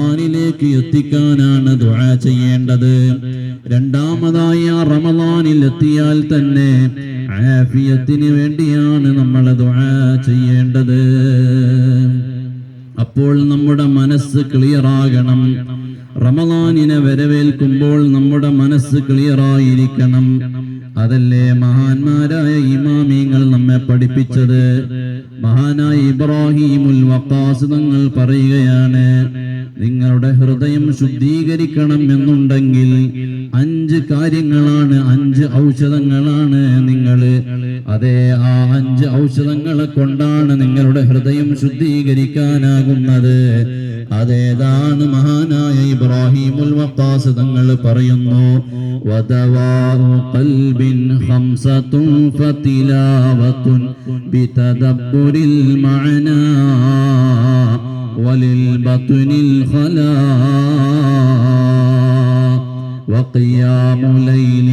റമദാനിലേക്ക് എത്തിക്കാനാണ് ദുആ ചെയ്യേണ്ടത്. രണ്ടാമതായി ആ റമദാനിൽ എത്തിയാൽ തന്നെ ആഫിയത്തിന് വേണ്ടിയാണ് നമ്മൾ ദുആ ചെയ്യേണ്ടത്. അപ്പോൾ നമ്മുടെ മനസ്സ് ക്ലിയറാകണം. റമദാനിനെ വരവേൽക്കുമ്പോൾ നമ്മുടെ മനസ്സ് ക്ലിയറായിരിക്കണം. അതല്ലേ മഹാന്മാരായ ഇമാമിങ്ങൾ നമ്മെ പഠിപ്പിച്ചത്. മഹാനായ ഇബ്രാഹിമുൽ വക്കാസ് തങ്ങൾ പറയുകയാണ് നിങ്ങളുടെ ഹൃദയം ശുദ്ധീകരിക്കണം എന്നുണ്ടെങ്കിൽ അഞ്ച് കാര്യങ്ങളാണ് അഞ്ച് ഔഷധങ്ങളാണ് നിങ്ങൾ അതെ ആ അഞ്ച് ഔഷധങ്ങളെ കൊണ്ടാണ് നിങ്ങളുടെ ഹൃദയം ശുദ്ധീകരിക്കാനാകുന്നത്. അതേതാണ് മഹാനായ ഇബ്രാഹിമുൽ വക്കാസ് തങ്ങൾ പറയുന്നു ഖംസത്തുൻ മഅനാ. وللبطن الخلاء وقيام ليل